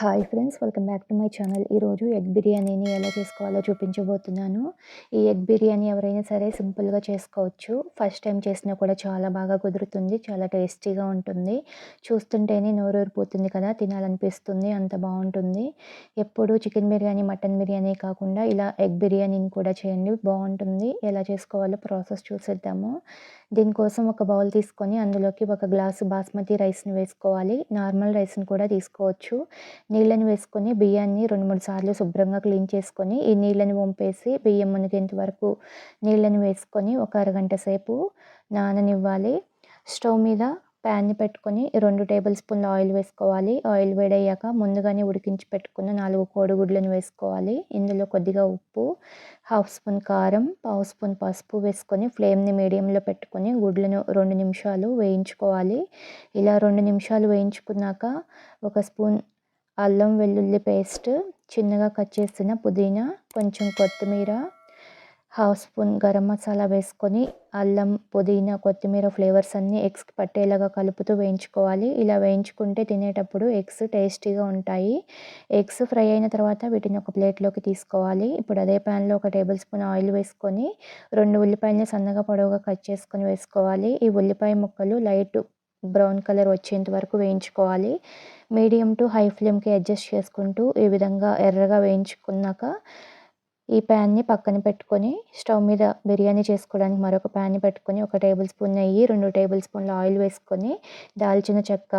Hi friends welcome back to my channel ఈరోజు egg బిర్యానీని ఎలా చేసుకోవాలో చూపించబోతున్నాను. ఈ ఎగ్ బిర్యానీ ఎవరైనా సరే సింపుల్గా చేసుకోవచ్చు. ఫస్ట్ టైం చేసినా కూడా చాలా బాగా కుదురుతుంది చాలా టేస్టీగా ఉంటుంది. చూస్తుంటేనే నోరూరిపోతుంది కదా తినాలనిపిస్తుంది అంత బాగుంటుంది. ఎప్పుడు చికెన్ బిర్యానీ మటన్ బిర్యానీ కాకుండా ఇలా ఎగ్ బిర్యానీని కూడా చేయండి బాగుంటుంది. ఎలా చేసుకోవాలో ప్రాసెస్ చూసేద్దాము. దీనికోసం ఒక బౌల్ తీసుకొని అందులోకి ఒక గ్లాసు బాస్మతి రైస్ని వేసుకోవాలి. నార్మల్ రైస్ని కూడా తీసుకోవచ్చు. నీళ్ళని వేసుకొని బియ్యాన్ని రెండు మూడు సార్లు శుభ్రంగా క్లీన్ చేసుకొని ఈ నీళ్ళని వంపేసి బియ్యం మునిగేంత వరకు నీళ్ళని వేసుకొని ఒక అరగంట సేపు నాననివ్వాలి. స్టవ్ మీద ప్యాన్ని పెట్టుకొని రెండు టేబుల్ స్పూన్ల ఆయిల్ వేసుకోవాలి. ఆయిల్ వేడయ్యాక ముందుగానే ఉడికించి పెట్టుకున్న నాలుగు కోడిగుడ్లను వేసుకోవాలి. ఇందులో కొద్దిగా ఉప్పు హాఫ్ స్పూన్ కారం పావు స్పూన్ పసుపు వేసుకొని ఫ్లేమ్ని మీడియంలో పెట్టుకొని గుడ్లను రెండు నిమిషాలు వేయించుకోవాలి. ఇలా రెండు నిమిషాలు వేయించుకున్నాక ఒక స్పూన్ అల్లం వెల్లుల్లి పేస్ట్ చిన్నగా కట్ చేసిన పుదీనా కొంచెం కొత్తిమీర హాఫ్ స్పూన్ గరం మసాలా వేసుకొని అల్లం పుదీనా కొత్తిమీర ఫ్లేవర్స్ అన్నీ ఎగ్స్కి పట్టేలాగా కలుపుతూ వేయించుకోవాలి. ఇలా వేయించుకుంటే తినేటప్పుడు ఎగ్స్ టేస్టీగా ఉంటాయి. ఎగ్స్ ఫ్రై అయిన తర్వాత వీటిని ఒక ప్లేట్లోకి తీసుకోవాలి. ఇప్పుడు అదే ప్యాన్లో ఒక టేబుల్ స్పూన్ ఆయిల్ వేసుకొని రెండు ఉల్లిపాయలని సన్నగా పొడవుగా కట్ చేసుకొని వేసుకోవాలి. ఈ ఉల్లిపాయ ముక్కలు లైట్ బ్రౌన్ కలర్ వచ్చేంత వరకు వేయించుకోవాలి. మీడియం టు హై ఫ్లేమ్కి అడ్జస్ట్ చేసుకుంటూ ఈ విధంగా ఎర్రగా వేయించుకున్నాక ఈ ప్యాన్ని పక్కన పెట్టుకొని స్టవ్ మీద బిర్యానీ చేసుకోవడానికి మరొక ప్యాన్ని పెట్టుకొని ఒక టేబుల్ స్పూన్ నెయ్యి రెండు టేబుల్ స్పూన్ల ఆయిల్ వేసుకొని దాల్చిన చెక్క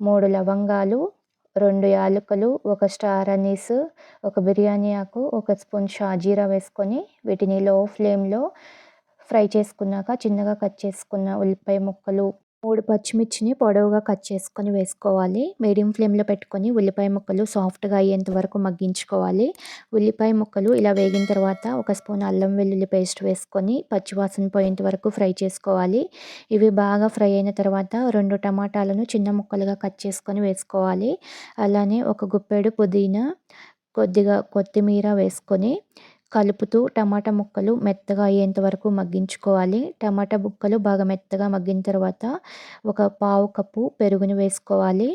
మూడు లవంగాలు రెండు యాలకులు ఒక స్టార్ అనీస్ ఒక బిర్యానీ ఆకు ఒక స్పూన్ షాజీరా వేసుకొని వీటిని లో ఫ్లేమ్లో ఫ్రై చేసుకున్నాక చిన్నగా కట్ చేసుకున్న ఉల్లిపాయ ముక్కలు మూడు పచ్చిమిర్చిని పొడవుగా కట్ చేసుకొని వేసుకోవాలి. మీడియం ఫ్లేమ్లో పెట్టుకొని ఉల్లిపాయ ముక్కలు సాఫ్ట్గా అయ్యేంత వరకు మగ్గించుకోవాలి. ఉల్లిపాయ ముక్కలు ఇలా వేగిన తర్వాత ఒక స్పూన్ అల్లం వెల్లుల్లి పేస్ట్ వేసుకొని పచ్చివాసన పోయేంత వరకు ఫ్రై చేసుకోవాలి. ఇవి బాగా ఫ్రై అయిన తర్వాత రెండు టమాటాలను చిన్న ముక్కలుగా కట్ చేసుకొని వేసుకోవాలి. అలానే ఒక గుప్పెడు పుదీనా కొద్దిగా కొత్తిమీర వేసుకొని కలుపుతూ టమాటా ముక్కలు మెత్తగా అయ్యేంత వరకు మగ్గించుకోవాలి. టమాటా ముక్కలు బాగా మెత్తగా మగ్గిన తర్వాత ఒక పావు కప్పు పెరుగుని వేసుకోవాలి.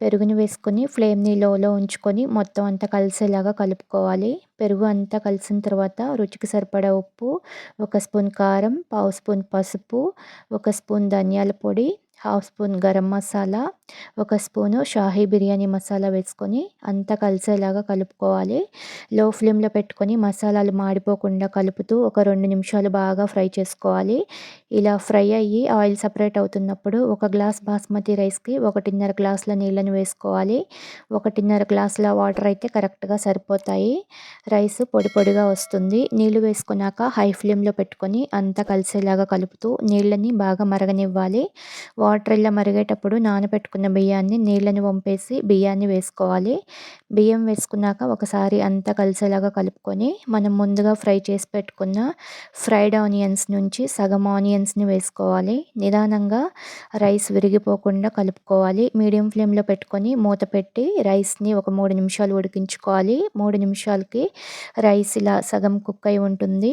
పెరుగుని వేసుకొని ఫ్లేమ్ని లోలో ఉంచుకొని మొత్తం అంతా కలిసేలాగా కలుపుకోవాలి. పెరుగు అంతా కలిసిన తర్వాత రుచికి సరిపడా ఉప్పు ఒక స్పూన్ కారం పావు స్పూన్ పసుపు ఒక స్పూన్ ధనియాల పొడి హాఫ్ స్పూన్ గరం మసాలా ఒక స్పూను షాహీ బిర్యానీ మసాలా వేసుకొని అంతా కలిసేలాగా కలుపుకోవాలి. లో ఫ్లేమ్లో పెట్టుకొని మసాలాలు మాడిపోకుండా కలుపుతూ ఒక రెండు నిమిషాలు బాగా ఫ్రై చేసుకోవాలి. ఇలా ఫ్రై అయ్యి ఆయిల్ సపరేట్ అవుతున్నప్పుడు ఒక గ్లాస్ బాస్మతి రైస్కి ఒకటిన్నర గ్లాసుల నీళ్ళని వేసుకోవాలి. ఒకటిన్నర గ్లాసుల వాటర్ అయితే కరెక్ట్గా సరిపోతాయి. రైస్ పొడి పొడిగా వస్తుంది. నీళ్ళు వేసుకున్నాక హై ఫ్లేమ్లో పెట్టుకొని అంతా కలిసేలాగా కలుపుతూ నీళ్ళని బాగా మరగనివ్వాలి. వాటర్ ఇలా మరిగేటప్పుడు నానబెట్టుకున్న బియ్యాన్ని నీళ్ళని వంపేసి బియ్యాన్ని వేసుకోవాలి. బియ్యం వేసుకున్నాక ఒకసారి అంతా కలిసేలాగా కలుపుకొని మనం ముందుగా ఫ్రై చేసి పెట్టుకున్న ఫ్రైడ్ ఆనియన్స్ నుంచి సగం ఆనియన్స్ని వేసుకోవాలి. నిదానంగా రైస్ విరిగిపోకుండా కలుపుకోవాలి. మీడియం ఫ్లేమ్లో పెట్టుకొని మూత పెట్టి రైస్ని ఒక మూడు నిమిషాలు ఉడికించుకోవాలి. మూడు నిమిషాలకి రైస్ ఇలా సగం కుక్ అయి ఉంటుంది.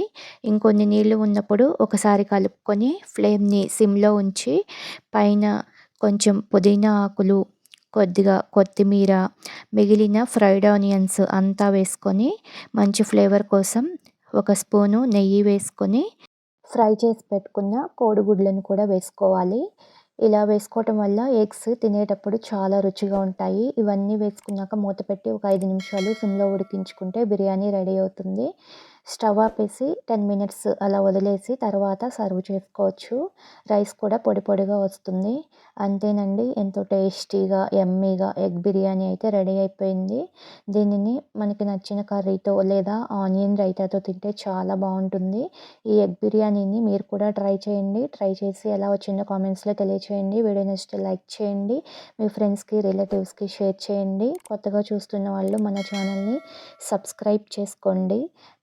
ఇంకొన్ని నీళ్ళు ఉన్నప్పుడు ఒకసారి కలుపుకొని ఫ్లేమ్ని సిమ్లో ఉంచి పై పైన కొంచెం పుదీనా ఆకులు కొద్దిగా కొత్తిమీర మిగిలిన ఫ్రైడ్ ఆనియన్స్ అంతా వేసుకొని మంచి ఫ్లేవర్ కోసం ఒక స్పూను నెయ్యి వేసుకొని ఫ్రై చేసి పెట్టుకున్న కోడిగుడ్లను కూడా వేసుకోవాలి. ఇలా వేసుకోవటం వల్ల ఎగ్స్ తినేటప్పుడు చాలా రుచిగా ఉంటాయి. ఇవన్నీ వేసుకున్నాక మూత పెట్టి ఒక ఐదు నిమిషాలు సిమ్లో ఉడికించుకుంటే బిర్యానీ రెడీ అవుతుంది. స్టవ్ ఆపేసి టెన్ మినిట్స్ అలా వదిలేసి తర్వాత సర్వ్ చేసుకోవచ్చు. రైస్ కూడా పొడి పొడిగా వస్తుంది. అంతేనండి ఎంతో టేస్టీగా ఎమ్మీగా ఎగ్ బిర్యానీ అయితే రెడీ అయిపోయింది. దీనిని మనకి నచ్చిన కర్రీతో లేదా ఆనియన్ రైతాతో తింటే చాలా బాగుంటుంది. ఈ ఎగ్ బిర్యానీని మీరు కూడా ట్రై చేయండి. ట్రై చేసి ఎలా వచ్చిందో కామెంట్స్లో తెలియచేయండి. వీడియో నచ్చితే లైక్ చేయండి. మీ ఫ్రెండ్స్కి రిలేటివ్స్కి షేర్ చేయండి. కొత్తగా చూస్తున్న వాళ్ళు మన ఛానల్ని సబ్స్క్రైబ్ చేసుకోండి.